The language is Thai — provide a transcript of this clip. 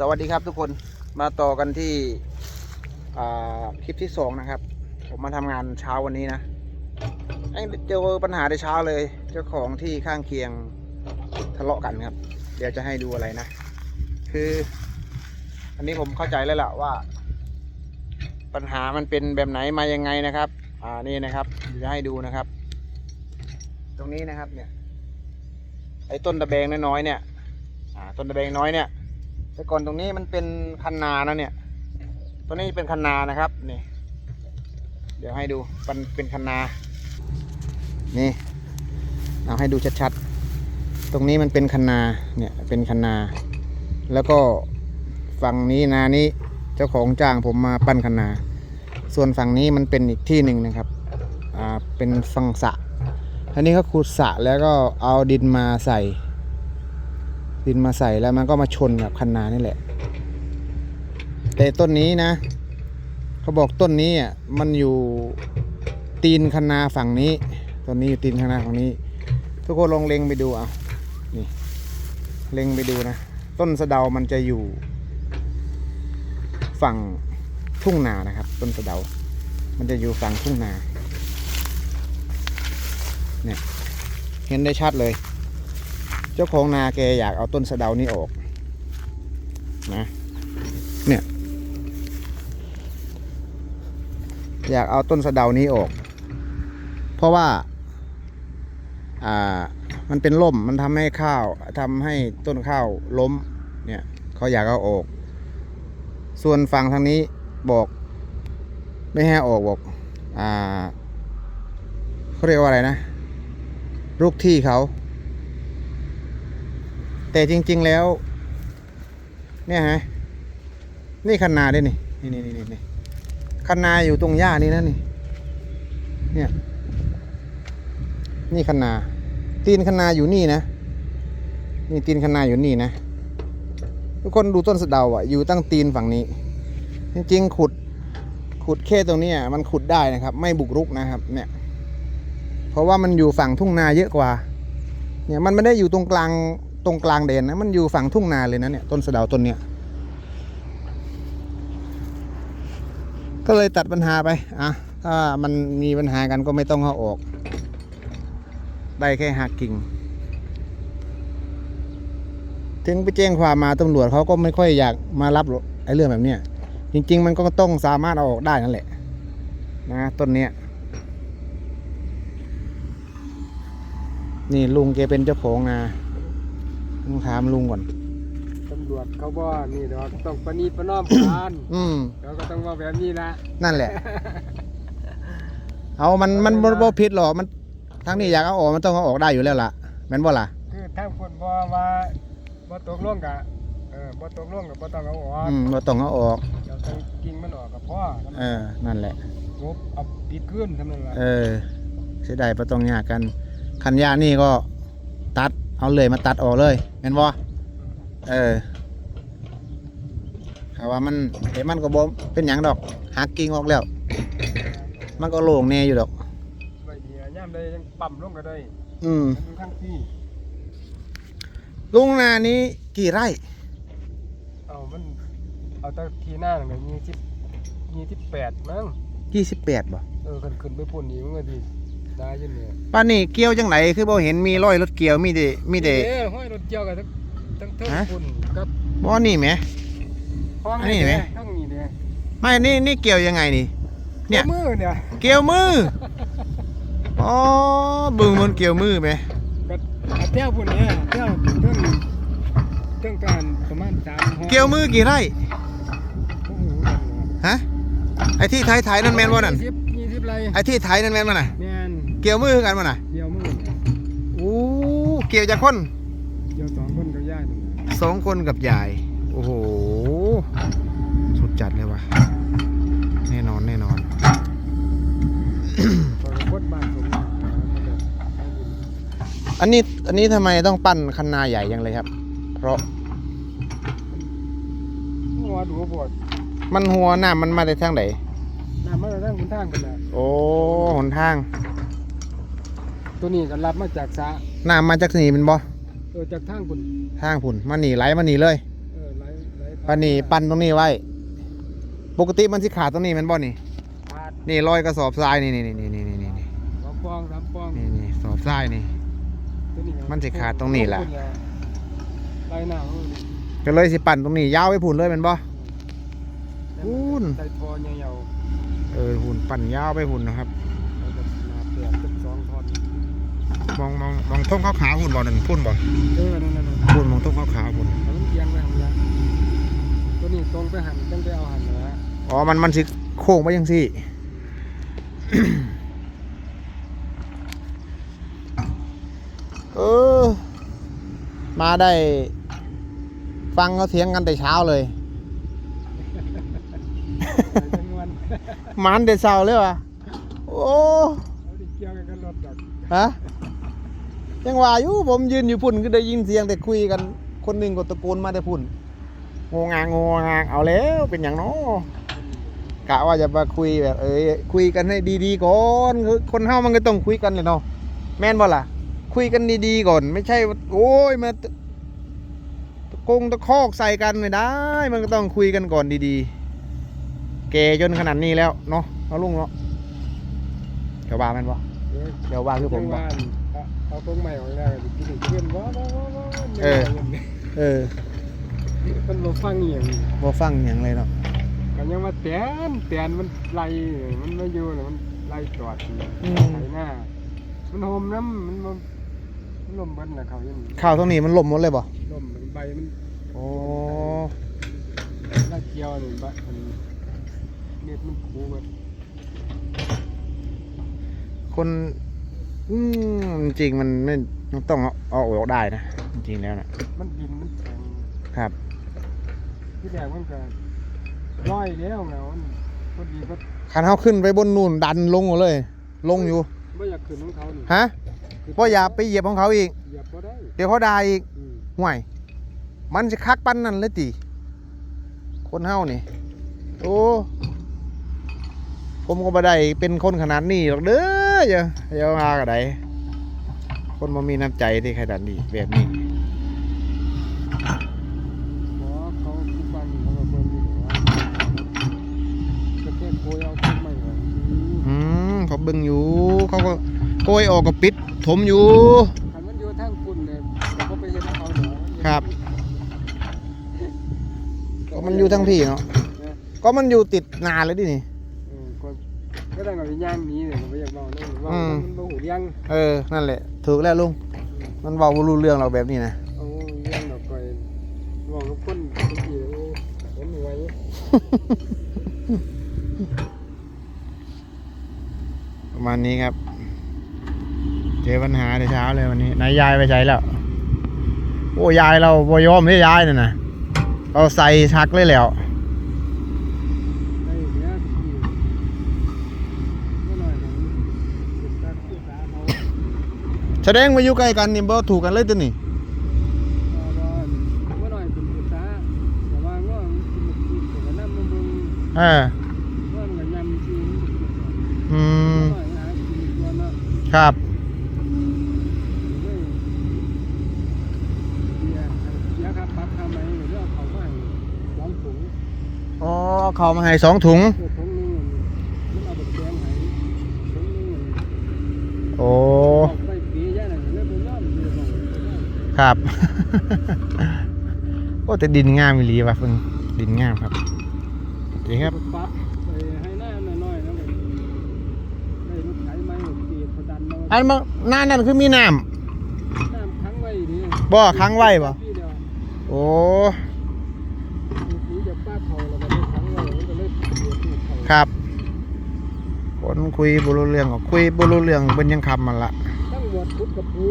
สวัสดีครับทุกคนมาต่อกันที่คลิปที่สองนะครับ ผมมาทำงานเช้าวันนี้นะเจอปัญหาในเช้าเลย เจ้าของที่ข้างเคียงทะเลาะกันครับ เดี๋ยวจะให้ดูอะไรนะ คือ อันนี้ผมเข้าใจแล้วล่ะว่า ปัญหามันเป็นแบบไหนมายังไงนะครับ อ่านี่นะครับจะให้ดูนะครับ ตรงนี้นะครับเนี่ยไอ้ต้นตะแบงน้อยๆเนี่ย อ่าต้นตะแบงน้อยเนี่ย แต่ก่อนตรงนี้มันเป็นคันนานะเนี่ยตัวนี้เป็นคันนานะครับนี่ เดี๋ยวให้ดูมันเป็นคันนา นี่เอาให้ดูชัดๆ ตรงนี้มันเป็นคันนาเนี่ยเป็นคันนา แล้วก็ฝั่งนี้นานี้เจ้าของจ้างผมมาปั้นคันนา ส่วนฝั่งนี้มันเป็นอีกที่หนึ่งนะครับอ่าเป็นฝั่งสะอันนี้เขาขุดสะแล้วก็เอาดินมาใส่ ดินมาใส่แล้วมันก็มาชนกับคันนานี่แหละ แต่ต้นนี้นะ เขาบอกต้นนี้อะมันอยู่ตีนคันนาฝั่งนี้ต้นนี้อยู่ตีนคันนาฝั่งนี้ ทุกคนลองเล็งไปดูเอานี่เล็งไปดูนะ ต้นสะเดามันจะอยู่ ฝั่งทุ่งนานะครับ ต้นสะเดา มันจะอยู่ฝั่งทุ่งนาเนี่ยเห็นได้ชัดเลย เจ้าของนาแกอยากเอาต้นสะเดานี้ออกนะเนี่ยอยากเอาต้นสะเดานี้ออก เพราะว่าอ่ามันเป็นล่มมันทำให้ข้าวทำให้ต้นข้าวล้มเนี่ยเขาอยากเอาออก ส่วนฝั่งทางนี้บอกไม่ให้ออกบอกอ่าเขาเรียกว่าอะไรนะลูกที่เขา แต่จริง ๆแล้ว เนี่ยฮะ นี่คันนาด้วยนี่ นี่นี่นี่นี่คันนาอยู่ตรงหญ้านี่นะนี่ เนี่ย นี่คันนา ตีนคันนาอยู่นี่นะ นี่ตีนคันนาอยู่นี่นะ ทุกคนดูต้นสะเดาอะ อยู่ตั้งตีนฝั่งนี้ จริงๆ ขุด ขุดแค่ตรงนี้อะมันขุดได้นะครับ ไม่บุกรุกนะครับ เนี่ย เพราะว่ามันอยู่ฝั่งทุ่งนาเยอะกว่า เนี่ย มันไม่ได้อยู่ตรงกลาง ตรงกลางเดนนะมันอยู่ฝั่งทุ่งนาเลยนะเนี่ยต้นสะดาต้นเนี้ยก็เลยตัดปัญหาไปอะถ้ามันมีปัญหากันก็ไม่ต้องเอาออก ได้แค่หักกิ่ง ถึงไปแจ้งความมาตำรวจเขาก็ไม่ค่อยอยากมารับหรอกไอ้เรื่องแบบเนี้ยจริง ๆ มันก็ต้องสามารถเอาออกได้นั่นแหละ นะต้นเนี้ยนี่ลุงแกเป็นเจ้าของนา ต้องถามลุงก่อน ตำรวจเขาบอกนี่ดอกต้องประนีประนอมกันอืม เราก็ต้องว่าแบบนี้ละนั่นแหละ เอามันมันบ่บ่ผิดหรอกมันทั้งนี้อยากเอาออกมันต้องเอาออกได้อยู่แล้วล่ะแม่นบ่ล่ะ คือทางคนบ่ว่าบ่ตกลงกะเออบ่ตกลงกับบ่ต้องเอาออกอืมบ่ต้องเอาออก เดี๋ยวต้องกิ่งมันออกกับพ่อเออ นั่นแหละ งบเอาปิดขึ้นทำนั่นล่ะเออเสียดายบ่ต้องยากกันคันยานี่ก็ตัด เอาเลยมาตัดออกเลยแม่นบ่เออถ้าว่ามันเดี๋ยวมันก็บ่เป็นหยังดอกหักกิ่งออกแล้ว มันก็โล่งแน่อยู่ดอก ไว้ดีอะย่ามใดยังปั๊มลงก็ได้อืมมันอยู่ข้างที่ ลุงนานี้กี่ไร่ เอามัน เอาแตะทีหน้านั่นก็20 28มั้ง ยี่สิบแปดบ่ เออคันขึ้นไปพุ่นนี่มันก็ดี ได้อยินเนี่ยป้านนี่เกี่ยวจังไหนคือบ่เห็นมีรอยรถเกี่ยวมีแต่มีแต่เอ้ห้อยรถเกี่ยวกับทั้งทั้งเทิงฮะพุ่นกับบ่นี่แหม ห้องอันนี้เห็นไหมทั้งนี้เนี่ยไม่นี่นี่เกี่ยวยังไงนี่ เนี่ย มือเนี่ยเกี่ยวมืออ๋อบึงมันเกี่ยวมือไหมก็เที่ยวพุ่นเนี่ยเที่ยวเรื่องเรื่องการประมาณสามห้องเกี่ยวมือกี่ไร่โอ้โหนั่นน่ะฮะไอ้ที่ไถไถนั่นแม่นบ่นั่นยี่สิบยี่สิบไรไอ้ที่ไถนั่นแม่นบ่น่ะ แม่นเกี่ยวมือคือกันบ่น่ะ เดียวมือเนี่ยอู้เกี่ยวจากคน เดียวสองคนกับย่ายหนึ่งน่ะสองคนกับยาย โอ้โห สุดจัดเลยว่ะ แน่นอนแน่นอนตอนพดบ้านสมมาตรมันแบบให้ดินอันนี้อันนี้ทำไมต้องปั้นคันนาใหญ่ยังเลยครับ เพราะหัวดูปวดมันหัวหน้ามันมาจากทางไหนน้ำมันจะทั้งคนทางกันแหละโอ้หนทาง ตัวนี้ก็รับมาจากสระน้ำมาจากนี่เป็นบ่เออจากทางคุณทางผุนมาหนีไหลมาหนีเลยเออไหลไหลไปปันนี่ปั่นตรงนี้ไว้ ปกติมันสิขาดตรงนี้แมันบ่นี่ขาดนี่รอยกระสอบทรายนี่นี่นี่นี่นี่นี่นี่สองปองสามปองนี่นี่สอบทรายนี่ ตัวก็มันสิขาดตรงนี้ล่ะไล่หน้ามันก็เลยสิปั่นตรงนี้ยาวไปพุ่นเลยแมันบ่ พูน ใส่ทอเหี่ยวเออหุ่นปั่นยาวไปหุ่นนะครับ ๆแล้วก็หนาเปลี่ยนเป็นสองทอน มองมองมองท้องขาวๆหุ่นบ่นั่นพุ่นบ่เออนั่นนั่นนั่นพุ่นมองท้องขาวๆพุ่นแล้วมันเอียงไปหันละตัวนี้ตรงไปหันต้องไปเอาหันละอ๋อมันมันสิโค้งไปยังสิเออ มาได้ ฟังเขาเถียงกันแต่เช้าเลยใส่จำนวนมันแต่เช้าเลยวะโอ้เอาดิเกี่ยวกันกับรถดอกฮะ ยังว่าอยู่ผมยืนอยู่พุ่นก็ได้ยินเสียงแต่คุยกัน คนหนึ่งก็ตะโกนมาแต่พุ่นโงงางโงงางเอาแล้วเป็นอย่างน้อกะว่าจะมาคุยแบบ เอ้ยคุยกันให้ดีๆก่อนคือคนเฮามันก็ต้องคุยกันเลยเนาะแม่นบ่ล่ะ คุยกันดีๆก่อน ไม่ใช่ว่าโอ้ยมาตะโกงตะคอกใส่กันไม่ได้ มันก็ต้องคุยกันก่อนดีๆแกจนขนาดนี้แล้วเนาะเอาลุงเนาะเดี๋ยวว่าแม่นบ่เดี๋ยวว่าคือผมบ่วะนี่เอา เอาตรงใหม่ออกแล้วก็สิกินเพื่อนว้าวว้าวว้าวว้าวเออ เออมันบ่ฟังอหย่างนี้บ่ฟังหยังเลยเนาะก็ยังว่าแตนแตนมันไล่มันมาอยู่แล้วมันไล่จอดอยู่อืมไถหน้ามันโฮมน้ำมันบ่มันลมเบิดน่ะเขายังข้าวตรงนี้มันล่มหมดเลยบ่ลมมันใบมันโอ้ลาเกี่ยวนี่ใบมันเม็ดมันคูเบิดคน อืมจริงๆมันไม่มันต้องเอาเอาออกได้นะจริงๆแล้วนะมันดินมันแข็งครับ ที่แรกมันก็ร้อยแล้วแล้วมันพอดีก็คันเฮาขึ้นไปบนนู่นดันลงหมดเลย ลงอยู่บ่อยากขึ้นของเขานี่ฮะบ่อย่าไปเหยียบของเขาอีก เหยียบบ่ได้เดี๋ยวเขาด่าอีกอืมห่วย มันสิคักปั้นนั่นเลยติคนเฮานี่โอ้ผมก็บ่ได้เป็นคนขนาดนี้หรอกเด้อ อย่าอย่ามาก็ได้คนบ่มีน้ำใจที่ขนาดนี้แบบนี้หมอเขาผู้ฟังเขาก็เบิ่งอยู่ว่าก็แค่โกยเอาต้นไม้ไว้อืมเขาเบิ่งอยู่ เขาก็โกยออกก็ปิด ถมอยู่คันมันอยู่ทางคุณเนี่ยเขาไปเฮ็ดให้เขาเดี๋ยวครับ ก็มันอยู่ทั้งพี่เนาะก็มันอยู่ติดนาเลยดินี่เออก็ ก็ได้กับวิญญาณนี้เนี่ยผมไม่อยากเว้าเรื่องว่าอืมมันบ่หูเลี้ยงเออ นั่นแหละ ถูกแล้วลุง มันเว้าบ่รู้เรื่องเราแบบนี้นะ เอาเลี้ยงดอกก้อยบอกกับคนบางทีโอ้เห็นไว้ประมาณนี้ครับ เจอปัญหาในเช้าเลยวันนี้นายยายไปใช้แล้ว โอ้ยายเราบ่ยอมให้ยายน่ะนะเราใส่ชักเลยแล้ว ได้เสียทุกทีเมื่อหน่อยหนึ่งเป็นการศึกษาเขา แสดงมาอยู่ใกล้กันนี่บ่ถูกกันเลยตัวนี่ว่าว่าเมื่อหน่อยเป็นศึกษาแต่ว่าง้อมันกินมันกินแต่ว่าน้ำมันเบิ่งเออว่ามันก็ยำจริงอืมเมื่อหน่อยมันหากินตัวเนาะครับเฮ้ยเสียเสียครับปรับทำไมเรื่องเขาไม่สองถุงอ๋อเขามาให้สองถุงเพื่ ครับ โอ้แต่ดินงามอีหลีว่ะเพิ่งดินงามครับดีครับปรับไปให้หน้าน้อยๆแล้วก็ได้รถไถไม้ปีกประดันมาอันมันหน้านั่นคือมีน้น้ำค้างไว้ดีำบ่ค้างไว้บ่พี่เดียวโอ้ผีจะป้าเขาแล้วก็ได้ค้างไว้มันก็เลยเดือดถูกเขาครับคนคุยบุรุเรื่องก็คุยบุรุเรื่องเป็นยังคำมันละตั้งหมวดพุทธกับปู